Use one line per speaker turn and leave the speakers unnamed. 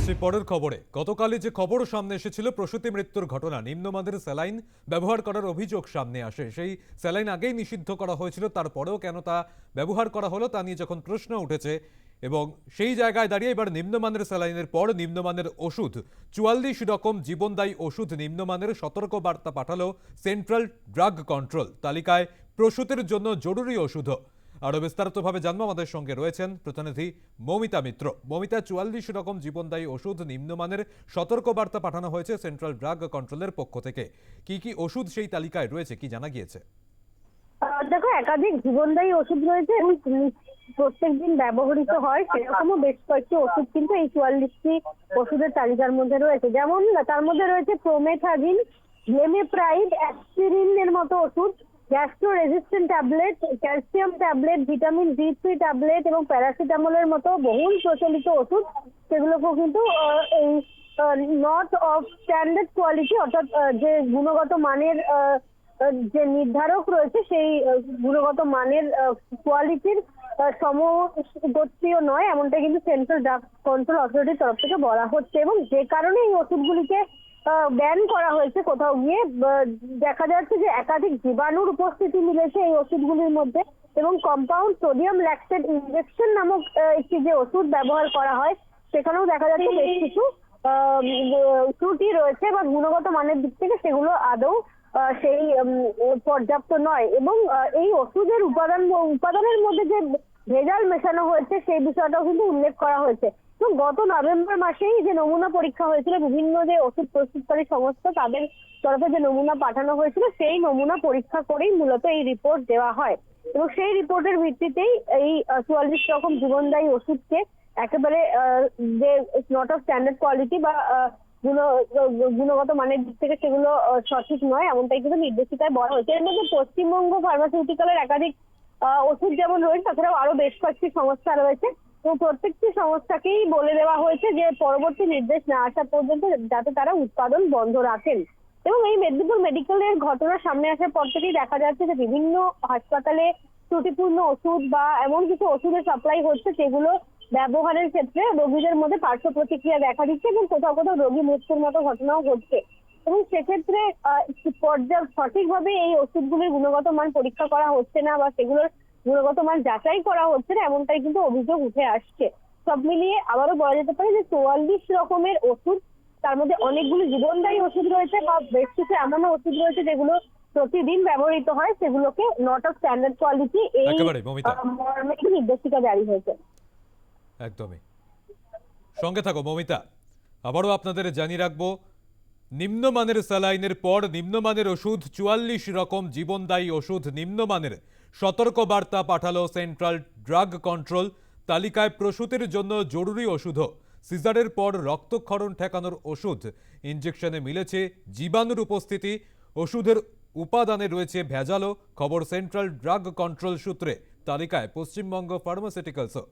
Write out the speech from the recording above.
আসছে পরের খবরে, গতকালই যে খবর সামনে এসেছিল, প্রসূতি মৃত্যুর ঘটনা নিম্নমানের স্যালাইন ব্যবহার করার অভিযোগ সামনে আসে। সেই স্যালাইন আগেই নিষিদ্ধ করা হয়েছিল, তারপরেও কেন তা ব্যবহার করা হলো তা নিয়ে যখন প্রশ্ন উঠেছে এবং সেই জায়গায় দাঁড়িয়ে এবার নিম্নমানের স্যালাইনের পর নিম্নমানের ওষুধ, চুয়াল্লিশ রকম জীবনদায়ী ওষুধ নিম্নমানের সতর্ক বার্তা পাঠালো সেন্ট্রাল ড্রাগ কন্ট্রোল তালিকায় প্রসূতির জন্য জরুরি ওষুধও। আরও বিস্তারিতভাবে জানব আমাদের সঙ্গে রয়েছেন প্রতিনিধি মৌমিতা মিত্র। মৌমিতা, চুয়াল্লিশ রকম জীবনদায়ী ওষুধ নিম্নমানের সতর্কবার্তা পাঠানো হয়েছে সেন্ট্রাল ড্রাগ কন্ট্রোলের পক্ষ থেকে। কি কি ওষুধ সেই তালিকায় রয়েছে, কি জানা গিয়েছে?
দেখো, একাধিক জীবনদায়ী ওষুধ রয়েছে এবং প্রত্যেক দিন ব্যবহৃত হয়, সেরকমও বেশ কয়েকটি ওষুধ কিন্তু এই চুয়াল্লিশটি ওষুধের তালিকার মধ্যে রয়েছে। যেমন, তার মধ্যে রয়েছে প্রোমেথাজিন গ্লেমেপ্রাইড অ্যাসপিরিনের মতো ওষুধ gastro resistant tablet calcium tablet vitamin D three tablet এবং প্যারাসিটামলের মতো বহুল প্রচলিত ওষুধ, সেগুলোকেও কিন্তু এই নট অফ স্ট্যান্ডার্ড কোয়ালিটি অর্থাৎ যে গুণগত মানের যে নির্ধারক রয়েছে, সেই গুণগত মানের কোয়ালিটির সমগোত্রীয় নয়, এমনটা কিন্তু সেন্ট্রাল ড্রাগ কন্ট্রোল অথরিটির তরফ থেকে বলা হচ্ছে এবং যে কারণে এই ওষুধগুলিকে ব্যান করা হয়েছে কোথাও গিয়ে দেখা যাচ্ছে যে একাধিক জীবাণুর উপস্থিতি মিলেছে এই ওষুধগুলির মধ্যে এবং কম্পাউন্ড সোডিয়াম ল্যাকটেট ইনজেকশন নামক একটি যে ওষুধ ব্যবহার করা হয়, সেখানেও দেখা যাচ্ছে বেশ কিছু ত্রুটি রয়েছে বা গুণগত মানের দিক থেকে সেগুলো আদৌ সেই পর্যাপ্ত নয়। এবং এই ওষুধের উপাদান, উপাদানের মধ্যে যে ভেজাল মেশানো হয়েছে, সেই বিষয়টাও কিন্তু উল্লেখ করা হয়েছে। এবং গত নভেম্বর মাসেই যে নমুনা পরীক্ষা হয়েছিল, বিভিন্ন যে ওষুধ প্রস্তুতকারী সংস্থা তাদের তরফে যে নমুনা পাঠানো হয়েছিল, সেই নমুনা পরীক্ষা করেই মূলত এই রিপোর্ট দেওয়া হয়। এবং সেই রিপোর্টের ভিত্তিতেই এই চুয়াল্লিশ রকম জীবনদায়ী ওষুধকে একেবারে যে নট অফ স্ট্যান্ডার্ড কোয়ালিটি বা গুণগত মানের দিক থেকে সেগুলো সঠিক নয়, এমনটাই কিন্তু নির্দেশিকায় বলা হয়েছে। এর মধ্যে পশ্চিমবঙ্গ ফার্মাসিউটিক্যালের একাধিক ওষুধ যেমন রয়েছে, তাছাড়াও আরও বেশ কয়েকটি সংস্থা রয়েছে। এবং প্রত্যেকটি সংস্থাকেই বলে দেওয়া হয়েছে যে, পরবর্তী নির্দেশ না আসা পর্যন্ত যাতে তারা উৎপাদন বন্ধ রাখেন। এবং এই মেদিনীপুর মেডিকেলের ঘটনা সামনে আসার পর থেকেই দেখা যাচ্ছে যে, বিভিন্ন হাসপাতালে ত্রুটিপূর্ণ ওষুধ বা এমন কিছু ওষুধের সাপ্লাই হচ্ছে, সেগুলো ব্যবহারের ক্ষেত্রে রোগীদের মধ্যে পার্শ্ব প্রতিক্রিয়া দেখা দিচ্ছে এবং কোথাও কোথাও রোগী মৃত্যুর মতো ঘটনাও ঘটছে। এবং সেক্ষেত্রে পর্যাপ্ত সঠিকভাবে এই ওষুধগুলির গুণগত মান পরীক্ষা করা হচ্ছে না বা সেগুলোর গুণগত মান যাচাই করা হচ্ছে না এমনটাই কিন্তু অভিযোগ উঠে আসছে। সব মিলিয়ে আবারও বলা যেতে পারে যে চুয়াল্লিশ রকমের ওষুধ তার মধ্যে অনেকগুলো জীবনদায়ী ওষুধ রয়েছে বা বেশ কিছু এমন ওষুধ রয়েছে যেগুলো প্রতিদিন ব্যবহৃত হয় সেগুলোকে নট অফ স্ট্যান্ডার্ড কোয়ালিটি এই মর্মে নির্দেশিকা জারি হয়েছে।
একদমই। সঙ্গে থাকো, মমিতা। আবারও আপনাদের জানিয়ে রাখব, নিম্নমানের স্যালাইনের পর নিম্নমানের ওষুধ, চুয়াল্লিশ রকম জীবনদায়ী ওষুধ, নিম্নমানের। সতর্ক বার্তা পাঠালো সেন্ট্রাল ড্রাগ কন্ট্রোল, তালিকায় প্রসূতির জন্য জরুরি ওষুধও। সিজারের পর রক্তক্ষরণ ঠেকানোর ওষুধ ইঞ্জেকশনে মিলেছে জীবাণুর উপস্থিতি, ওষুধের উপাদানে রয়েছে ভেজালো, খবর সেন্ট্রাল ড্রাগ কন্ট্রোল সূত্রে, তালিকায় পশ্চিমবঙ্গ ফার্মাসিউটিক্যালসও।